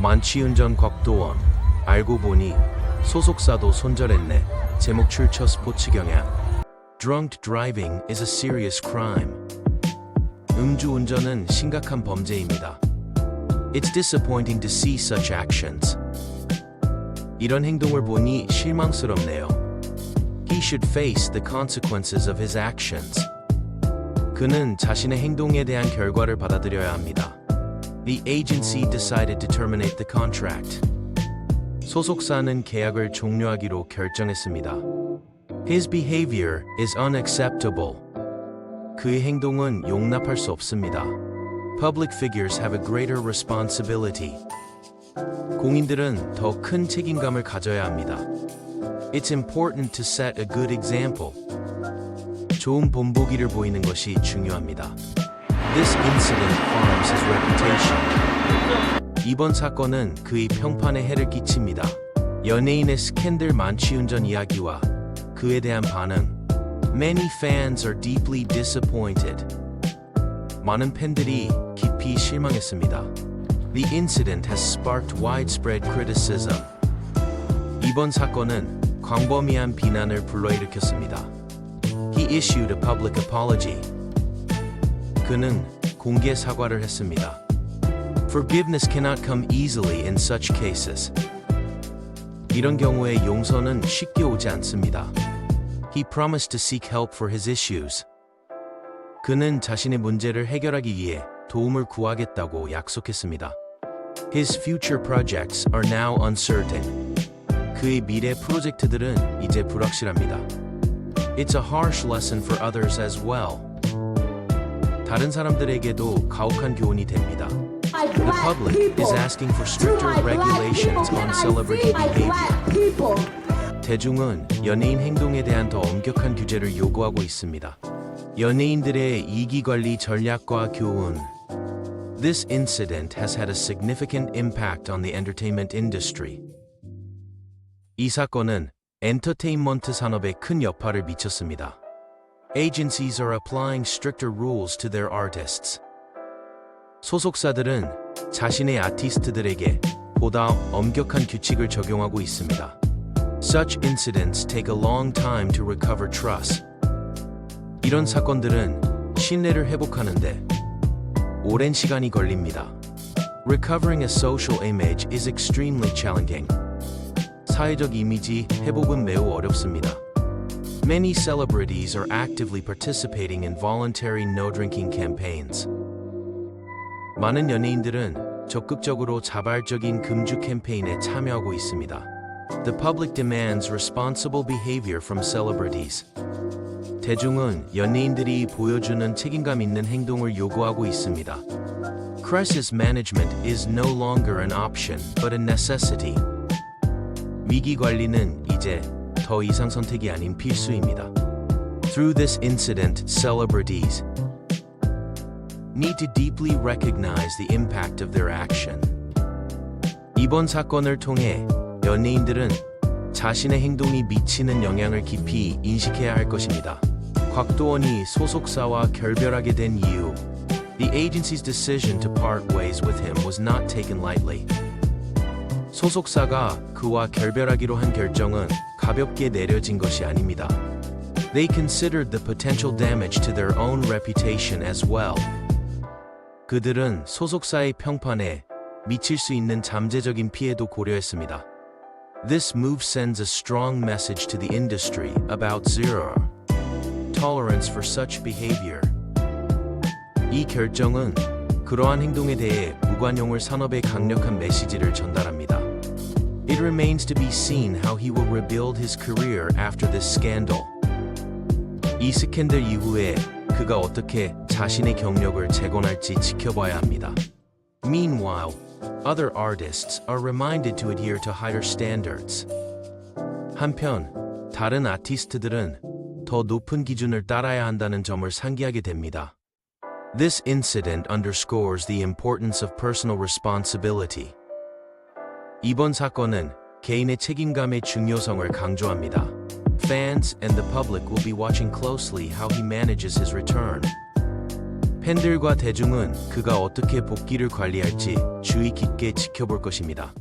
만취운전 곽도원 알고 보니 소속사도 손절했네 제목 출처 스포츠 경향 Drunk driving is a serious crime 음주운전은 심각한 범죄입니다 It's disappointing to see such actions 이런 행동을 보니 실망스럽네요 He should face the consequences of his actions 그는 자신의 행동에 대한 결과를 받아들여야 합니다 The agency decided to terminate the contract. 소속사는 계약을 종료하기로 결정했습니다. His behavior is unacceptable. 그의 행동은 용납할 수 없습니다. Public figures have a greater responsibility. 공인들은 더 큰 책임감을 가져야 합니다. It's important to set a good example. 좋은 본보기를 보이는 것이 중요합니다. This incident harms his reputation. 이번 사건은 그의 평판에 해를 끼칩니다. 연예인의 스캔들 만취운전 이야기와 그에 대한 반응. Many fans are deeply disappointed. 많은 팬들이 깊이 실망했습니다. The incident has sparked widespread criticism. 이번 사건은 광범위한 비난을 불러일으켰습니다. He issued a public apology. 그는 공개 사과를 했습니다. Forgiveness cannot come easily in such cases. 이런 경우에 용서는 쉽게 오지 않습니다. He promised to seek help for his issues. 그는 자신의 문제를 해결하기 위해 도움을 구하겠다고 약속했습니다. His future projects are now uncertain. 그의 미래 프로젝트들은 이제 불확실합니다. It's a harsh lesson for others as well. 다른 사람들에게도 가혹한 교훈이 됩니다. The public is asking for stricter regulations on celebrity behavior. 대중은 연예인 행동에 대한 더 엄격한 규제를 요구하고 있습니다. 연예인들의 이기 관리 전략과 교훈. This incident has had a significant impact on the entertainment industry. 이 사건은 엔터테인먼트 산업에 큰 여파를 미쳤습니다. Agencies are applying stricter rules to their artists. 소속사들은 자신의 아티스트들에게 보다 엄격한 규칙을 적용하고 있습니다. Such incidents take a long time to recover trust. 이런 사건들은 신뢰를 회복하는데 오랜 시간이 걸립니다. Recovering a social image is extremely challenging. 사회적 이미지 회복은 매우 어렵습니다. Many celebrities are actively participating in voluntary no drinking campaigns. 많은 연예인들은 적극적으로 자발적인 금주 캠페인에 참여하고 있습니다. The public demands responsible behavior from celebrities. 대중은 연예인들이 보여주는 책임감 있는 행동을 요구하고 있습니다. Crisis management is no longer an option, but a necessity. 위기 관리는 이제 더 이상 선택이 아닌 필수입니다. Through this incident, celebrities need to deeply recognize the impact of their action. 이번 사건을 통해 연예인들은 자신의 행동이 미치는 영향을 깊이 인식해야 할 것입니다. 곽도원이 소속사와 결별하게 된 이유 The agency's decision to part ways with him was not taken lightly. 소속사가 그와 결별하기로 한 결정은 가볍게 내려진 것이 아닙니다. They considered the potential damage to their own reputation as well. 그들은 소속사의 평판에 미칠 수 있는 잠재적인 피해도 고려했습니다. This move sends a strong message to the industry about zero tolerance for such behavior. 이 결정은 그러한 행동에 대해 무관용을 산업에 강력한 메시지를 전달합니다. It remains to be seen how he will rebuild his career after this scandal. 이 스캔들 이후에 그가 어떻게 자신의 경력을 재건할지 지켜봐야 합니다. Meanwhile, other artists are reminded to adhere to higher standards. 한편, 다른 아티스트들은 더 높은 기준을 따라야 한다는 점을 상기하게 됩니다. This incident underscores the importance of personal responsibility. 이번 사건은 개인의 책임감의 중요성을 강조합니다. Fans and the public will be watching closely how he manages his return. 팬들과 대중은 그가 어떻게 복귀를 관리할지 주의 깊게 지켜볼 것입니다.